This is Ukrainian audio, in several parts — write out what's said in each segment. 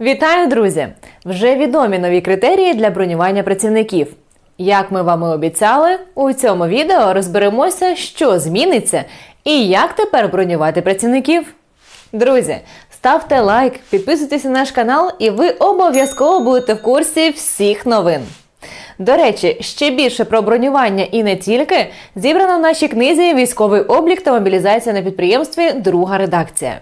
Вітаю, друзі! Вже відомі нові критерії для бронювання працівників. Як ми вам і обіцяли, у цьому відео розберемося, що зміниться і як тепер бронювати працівників. Друзі, ставте лайк, підписуйтесь на наш канал, і ви обов'язково будете в курсі всіх новин. До речі, ще більше про бронювання і не тільки зібрано в нашій книзі Військовий облік та мобілізація на підприємстві. Друга редакція.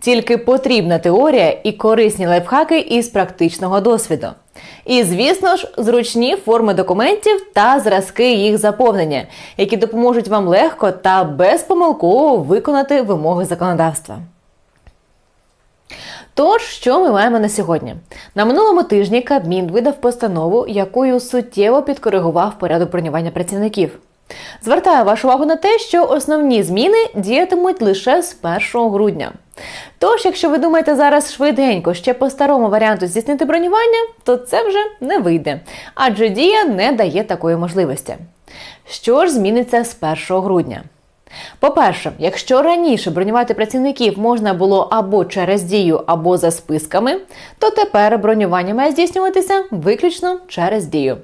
Тільки потрібна теорія і корисні лайфхаки із практичного досвіду. І, звісно ж, зручні форми документів та зразки їх заповнення, які допоможуть вам легко та безпомилково виконати вимоги законодавства. Тож, що ми маємо на сьогодні? На минулому тижні Кабмін видав постанову, якою суттєво підкоригував порядок бронювання працівників. Звертаю вашу увагу на те, що основні зміни діятимуть лише з 1 грудня. Тож, якщо ви думаєте зараз швиденько ще по старому варіанту здійснити бронювання, то це вже не вийде, адже дія не дає такої можливості. Що ж зміниться з 1 грудня? По-перше, якщо раніше бронювати працівників можна було або через дію, або за списками, то тепер бронювання має здійснюватися виключно через дію,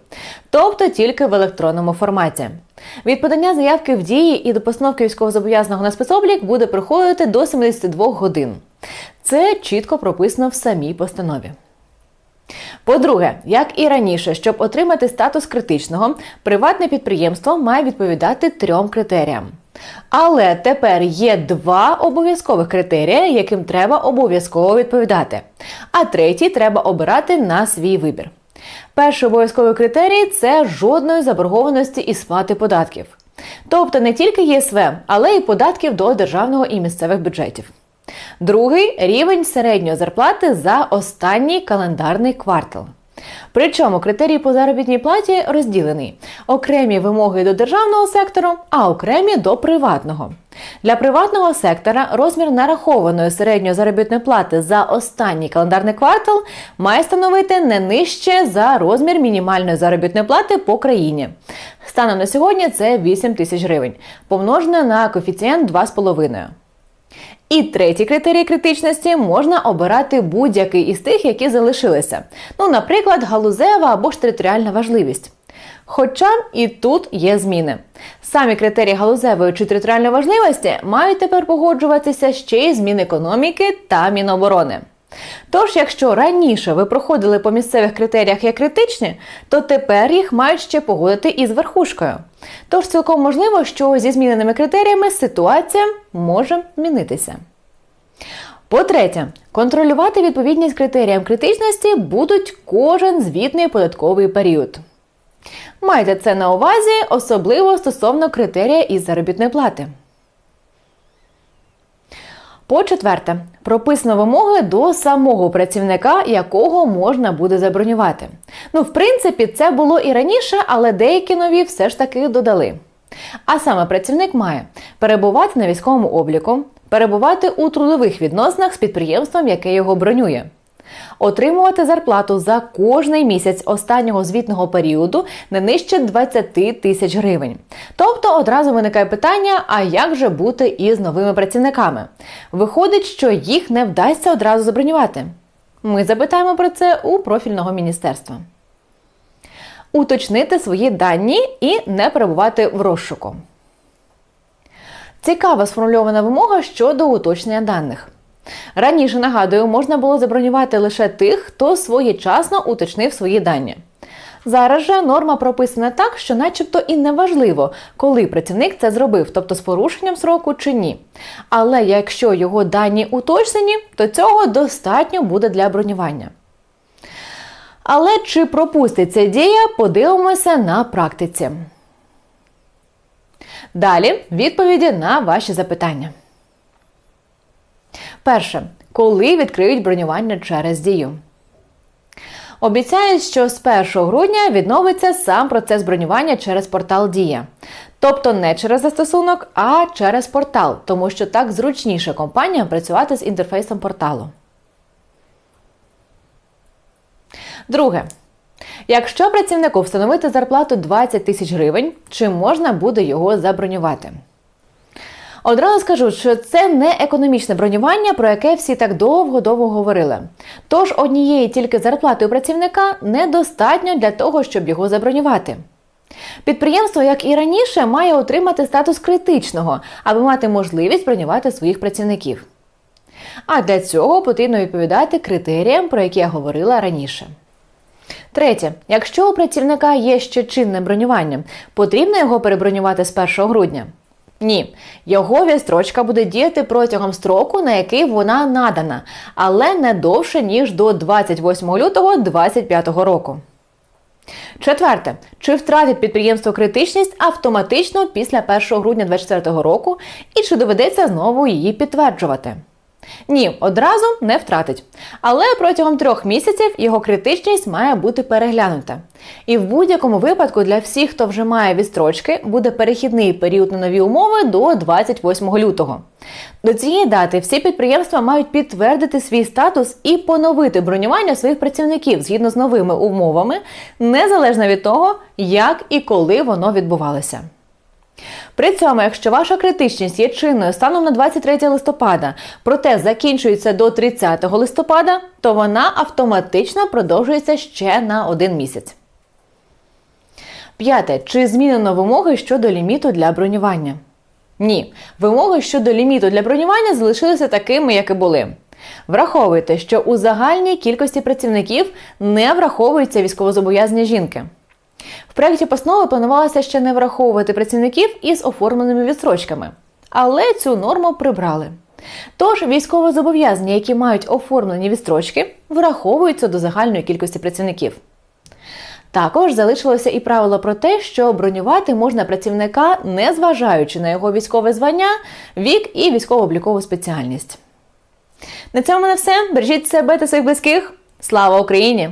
тобто тільки в електронному форматі. Від подання заявки в дії і до постановки військовозобов'язаного на спецоблік буде проходити до 72 годин. Це чітко прописано в самій постанові. По-друге, як і раніше, щоб отримати статус критичного, приватне підприємство має відповідати трьом критеріям. Але тепер є два обов'язкових критерії, яким треба обов'язково відповідати. А третій треба обирати на свій вибір. Перший обов'язковий критерій це жодної заборгованості і сплати податків. Тобто не тільки ЄСВ, але й податків до державного і місцевих бюджетів. Другий рівень середньої зарплати за останній календарний квартал. Причому критерій по заробітній платі розділений: окремі вимоги до державного сектору, а окремі до приватного. Для приватного сектора розмір нарахованої середньої заробітної плати за останній календарний квартал має становити не нижче за розмір мінімальної заробітної плати по країні. Станом на сьогодні це 8 тисяч гривень, помножене на коефіцієнт 2,5. І третій критерій критичності можна обирати будь-який із тих, які залишилися. Ну, наприклад, галузева або ж територіальна важливість. Хоча і тут є зміни. Самі критерії галузевої чи територіальної важливості мають тепер погоджуватися ще й з Мінекономіки та Міноборони. Тож, якщо раніше ви проходили по місцевих критеріях як критичні, то тепер їх мають ще погодити із верхушкою. Тож цілком можливо, що зі зміненими критеріями ситуація може змінитися. По-третє, контролювати відповідність критеріям критичності будуть кожен звітний податковий період. Майте це на увазі, особливо стосовно критерія із заробітної плати. По четверте, прописано вимоги до самого працівника, якого можна буде забронювати. Ну, в принципі, це було і раніше, але деякі нові все ж таки додали. А саме працівник має перебувати на військовому обліку, перебувати у трудових відносинах з підприємством, яке його бронює. Отримувати зарплату за кожний місяць останнього звітного періоду не нижче 20 тисяч гривень. Тобто одразу виникає питання: а як же бути із новими працівниками? Виходить, що їх не вдасться одразу забронювати. Ми запитаємо про це у профільного міністерства. Уточнити свої дані і не перебувати в розшуку. Цікава сформульована вимога щодо уточнення даних. Раніше, нагадую, можна було забронювати лише тих, хто своєчасно уточнив свої дані. Зараз же норма прописана так, що начебто і не важливо, коли працівник це зробив, тобто з порушенням сроку чи ні. Але якщо його дані уточнені, то цього достатньо буде для бронювання. Але чи пропустить ця дія, подивимося на практиці. Далі відповіді на ваші запитання. Перше. Коли відкриють бронювання через дію? Обіцяють, що з 1 грудня відновиться сам процес бронювання через портал Дія. Тобто не через застосунок, а через портал, тому що так зручніше компаніям працювати з інтерфейсом порталу. Друге. Якщо працівнику встановити зарплату 20 тисяч гривень, чи можна буде його забронювати? Одразу скажу, що це не економічне бронювання, про яке всі так довго-довго говорили. Тож однієї тільки зарплати у працівника недостатньо для того, щоб його забронювати. Підприємство, як і раніше, має отримати статус критичного, аби мати можливість бронювати своїх працівників. А для цього потрібно відповідати критеріям, про які я говорила раніше. Третє, якщо у працівника є ще чинне бронювання, потрібно його перебронювати з 1 грудня. Ні, його відстрочка буде діяти протягом строку, на який вона надана, але не довше ніж до 28 лютого 2025 року. Четверте, чи втратить підприємство критичність автоматично після 1 грудня 2024 року, і чи доведеться знову її підтверджувати? Ні, одразу не втратить. Але протягом трьох місяців його критичність має бути переглянута. І в будь-якому випадку для всіх, хто вже має відстрочки, буде перехідний період на нові умови до 28 лютого. До цієї дати всі підприємства мають підтвердити свій статус і поновити бронювання своїх працівників згідно з новими умовами, незалежно від того, як і коли воно відбувалося. При цьому, якщо ваша критичність є чинною станом на 23 листопада, проте закінчується до 30 листопада, то вона автоматично продовжується ще на один місяць. П'яте. Чи змінено вимоги щодо ліміту для бронювання? Ні. Вимоги щодо ліміту для бронювання залишилися такими, як і були. Враховуйте, що у загальній кількості працівників не враховуються військовозобов'язані жінки. В проєкті постанови планувалося ще не враховувати працівників із оформленими відстрочками, але цю норму прибрали. Тож військовозобов'язані, які мають оформлені відстрочки, враховуються до загальної кількості працівників. Також залишилося і правило про те, що бронювати можна працівника, не зважаючи на його військове звання, вік і військово-облікову спеціальність. На цьому мене все. Бережіть себе та своїх близьких. Слава Україні!